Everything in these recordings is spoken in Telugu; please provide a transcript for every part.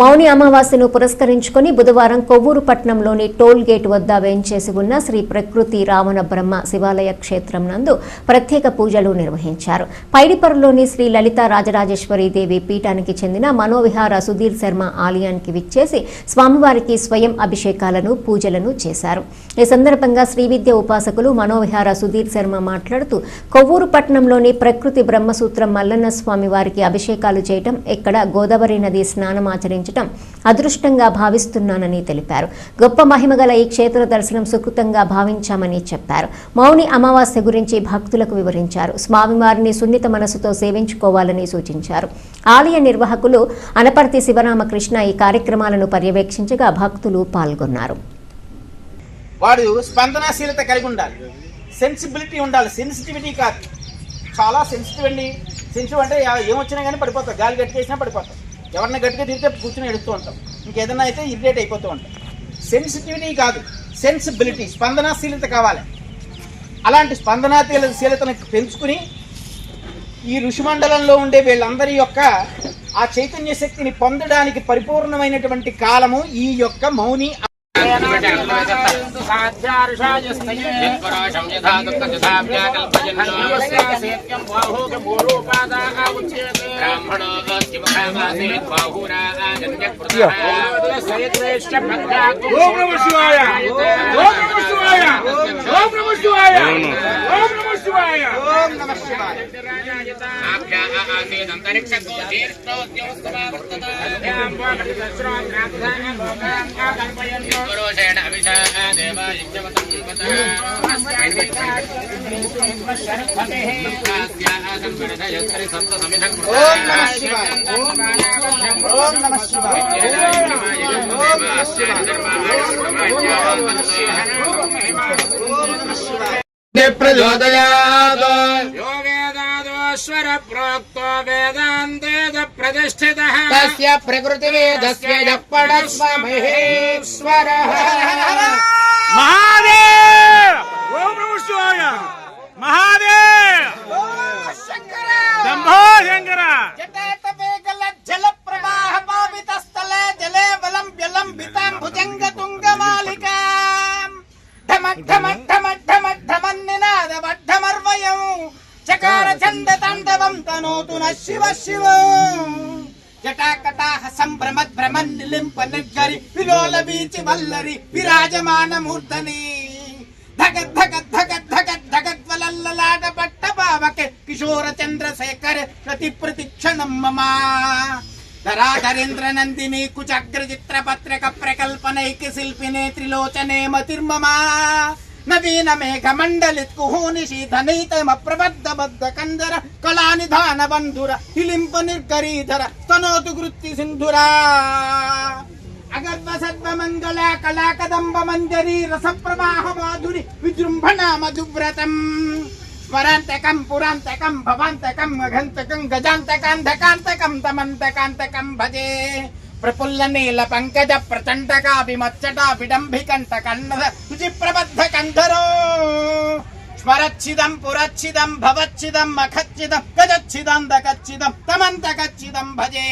మౌని అమావాస్యను పురస్కరించుకొని బుధవారం కొవ్వూరు పట్టణంలోని టోల్ గేట్ వద్ద వేంచేసి ఉన్న శ్రీ ప్రకృతి రావణ బ్రహ్మ శివాలయ క్షేత్రం నందు ప్రత్యేక పూజలు నిర్వహించారు. పైడిపరలోని శ్రీ లలిత రాజరాజేశ్వరి దేవి పీఠానికి చెందిన మనోవిహార సుధీర్ శర్మ ఆలయానికి విచ్చేసి స్వామివారికి స్వయం అభిషేకాలను పూజలను చేశారు. ఈ సందర్భంగా శ్రీ విద్య ఉపాసకులు మనోవిహార సుధీర్ శర్మ మాట్లాడుతూ కొవ్వూరు పట్టణంలోని ప్రకృతి బ్రహ్మసూత్రం మల్లన్న స్వామి వారికి అభిషేకాలు చేయటం ఇక్కడ గోదావరి నది స్నానం ఆచరించడం అదృష్టంగా భావిస్తున్నానని తెలిపారు. గొప్ప మహిమగల ఈ క్షేత్ర దర్శనం సుకృతంగా భావించామని చెప్పారు. మౌని అమావాస్య గురించి భక్తులకు వివరించారు. స్వామివారిని సున్నిత మనసుతో సేవించుకోవాలని సూచించారు. ఆలయ నిర్వాహకులు అనపర్తి శివరామకృష్ణ ఈ కార్యక్రమాలను పర్యవేక్షించగా భక్తులు పాల్గొన్నారు. వాడు స్పందనాశీలత కలిగి ఉండాలి. సెన్సిబిలిటీ ఉండాలి. సెన్సిటివిటీ కాదు. చాలా సెన్సిటివ్ అండి. సెన్సిటివ్ అంటే ఏమొచ్చినా కానీ పడిపోతాం. గాలి గట్టికేసినా పడిపోతాం. ఎవరిని గట్టిగా తిరిగితే కూర్చుని ఎడుతూ ఉంటాం. ఇంకేదైనా అయితే ఇరిటేట్ అయిపోతూ ఉంటాం. సెన్సిటివిటీ కాదు. సెన్సిబిలిటీ స్పందనాశీలత కావాలి. అలాంటి స్పందనాశీలతను పెంచుకుని ఈ ఋషిమండలంలో ఉండే వీళ్ళందరి యొక్క ఆ చైతన్య శక్తిని పొందడానికి పరిపూర్ణమైనటువంటి కాలము ఈ యొక్క మౌని యత్పరాశం యథా దుఃఖయథా వ్యాకల్పయన్నోస్యాసేత్యం బ్రాహ్మణో అస్తిముఖామాసేత్ బాహూనా ఆగన్యకృతః ఓం నమ శివాయ ఓం నమ శివాయ ఓం నమ శివాయ ఓం నమ శివాయ ఓం నమ శివాయ ఆభ్యా ఆసేదంతరిక్షగో జీర్ణోద్యోస్తమావర్తత అభిషా ईश्वर प्रोक्तो वेदान्तेज प्रतिष्ठितः तस्य प्रकृतिवेदस्य यः पडस्व महेश्वरः महादेव ओम नमः शिवाय महादेव शंकर शंभो शंकर చండ తాండవం తనోతు న శివ శివ జటాకటాహ సంభ్రమద్ భ్రమన్ నిలింప నిర్జరి విలోల బీచి వల్లరి విరాజమాన మూర్ధని ధగద్ ధగద్ ధగద్ ధగద్ ధగద్వలల్లలాట పట్ట పావకే కిశోర చంద్రశేఖర ప్రతి ప్రతిక్షణం మమ ధరాధరేంద్ర నందిని కుచగ్ర చిత్ర పత్రిక ప్రకల్పనైక శిల్పినే త్రిలోచనే మతిర్మమా నవీన మేఘ మండలిత్ కుహూని శీధనైతమ ప్రబద్ధ బద్ధ కందర కళానిధాన బంధుర హిలింప నిర్గరీధర స్తనోతు వృత్తి సింధురా. అగర్వ సద్వ మంగళ కళా కదంబ మంజరి రస ప్రవాహ మాధురి విజృంభణ మధువ్రతం. స్మరాంతకం పురాంతకం భవాంతకం అఘంతకం గజాంతకాంధకాంతకం తమంతకాంతకం భజే. ప్రఫుల్ల నీల పంకజ ప్రచండకా విమచ్చట విడంభికంట కన్నద శుచి ప్రబద్ధ కంధరో స్మరచ్చిదం పురచ్చిదం భవచ్చిదం మఖచ్చిదం గజచ్చిదం దగచ్చిదం తమంతకచ్చిదం భజే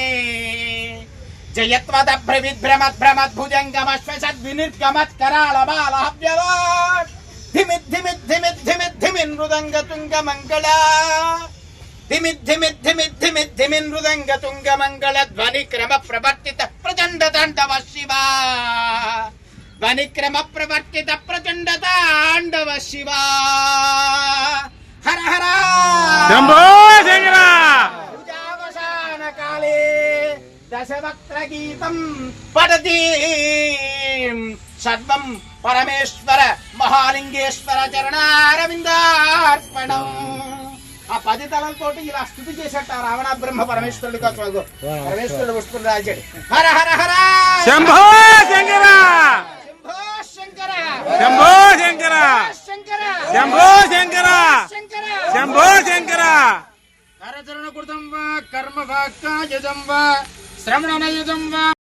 జయత్వద భ్రమిద్భ్రమద్ భ్రమద్భుజంగమశ్వసద్ వినిర్గమత్ కరాళ బాల వ్యవాట్ ధిమిద్ ధిమిద్ ధిమిద్ ధిమిద్ ధిమిన్ మృదంగ తుంగ మంగళ ధిమిద్ ధిమిద్ ధిమిద్ ధిమిద్ ధిమిన్ మృదంగ తుంగ మంగళ ధ్వని క్రమ ప్రవర్తిత ప్రచండ తాండవ శివ ధ్వని క్రమ ప్రవర్తిత ప్రచండ తాండవ శివ హర హర పూజావసాన కాలే దశవక్త్ర గీతం పడతి సర్వం పరమేశ్వర మహాలింగేశ్వర చరణారవిందార్పణం ఆ పది తలంతోటి ఇలా స్థుతి చేసేట రావణ బ్రహ్మ పరమేశ్వరుడిగా చూడదు పరమేశ్వరుడు పుష్పుడు రాజాడు హర హర హర! శంభో శంకర! శంభో శంకర! శంభో శంకర! శంకర! శంభో శంకర! కరచరణ కృతం వా కర్మ వాక్కాయుధం వా శ్రవణయుధం వా.